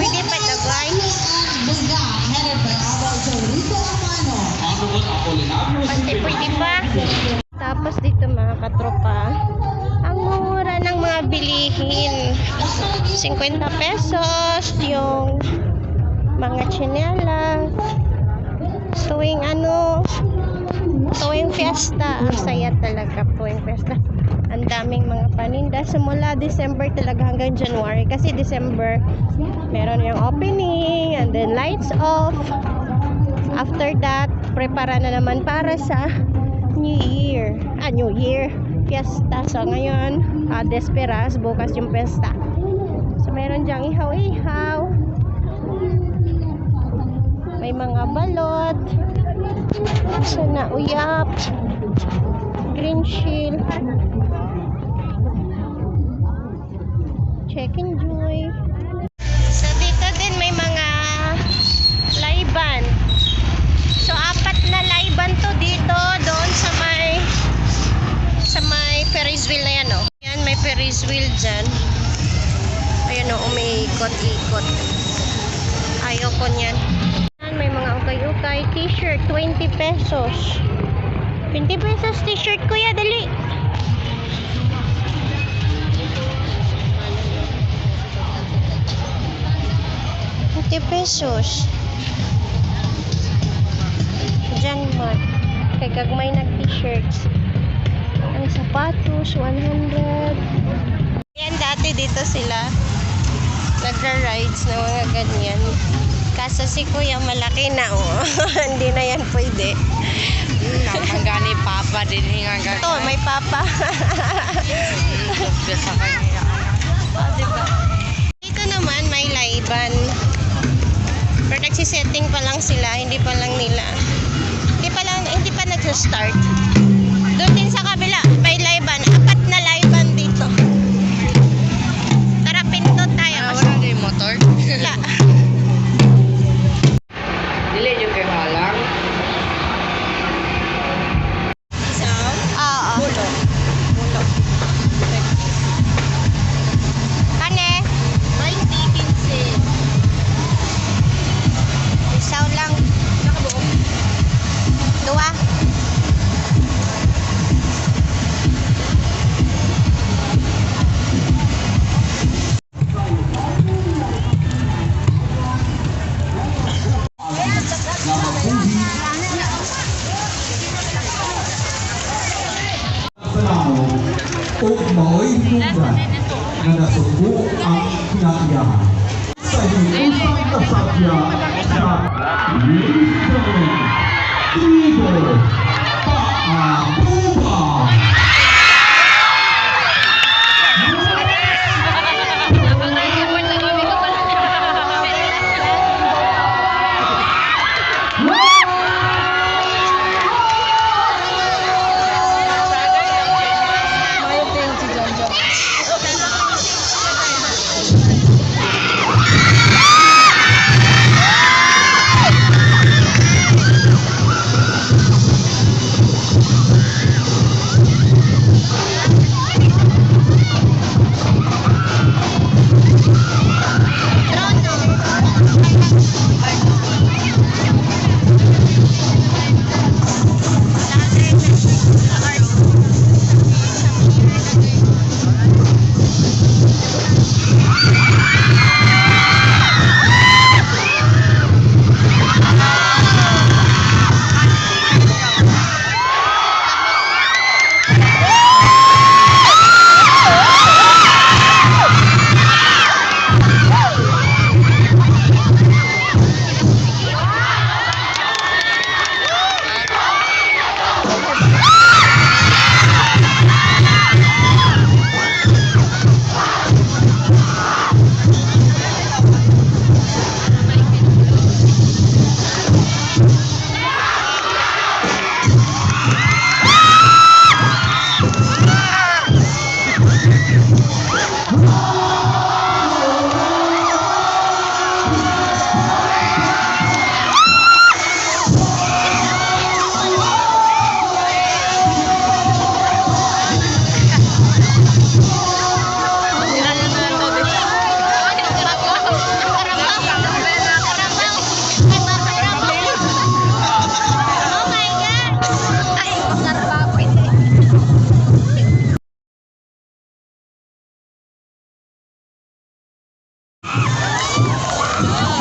Pwede pa dagay. Buga, headed by Adolfo Rico Amano. Pati pwede pa. Tapos dito mga katropa, ang mura ng mga bilihin. 50 pesos yung mga tsinelas. Tuwing ano, tuwing fiesta. Ang saya talaga tuwing fiesta. Ang daming mga paninda. Simula December talaga hanggang January. Kasi December, meron yung opening and then lights off. After that, prepara na naman para sa New Year. Ah, New Year. Fiesta. So, ngayon, ah, Desperas. Bukas yung fiesta. So, meron diyang ihaw-ihaw. May mga balot. Sana uyap. Green shield. Check and joy. So, dito din may mga laiban. So, apat na laiban to dito, doon sa may sa may Ferris wheel na yan, oh. Yan, may Ferris wheel dyan. Ayan, oh, umiikot-ikot. Ayaw ko niyan. Ukay-ukay. T-shirt, 20 pesos. 20 pesos t-shirt, kuya, dali. Twenty pesos. Diyan mo. Kay gagmay nag t-shirts. Ang sapatos, 100. Yan, dati dito sila. Nagra-rides na mga ganyan. Kaso si kuya malaki na, oh. Hindi na yan pwede. Ang gani papa din nga gani. Ito, may papa. sa kanya. oh, diba? Dito naman, may laiban. Pero nagsisetting pa lang sila, hindi pa lang nila. Hindi pa lang, hindi pa nagsa-start. Kerajaan Nada Sopo Ang Kinakiyahan Sa Hingusang Kasatya Sa Hingusang Kasatya Sa Hingusang Kasatya Sa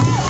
Yeah.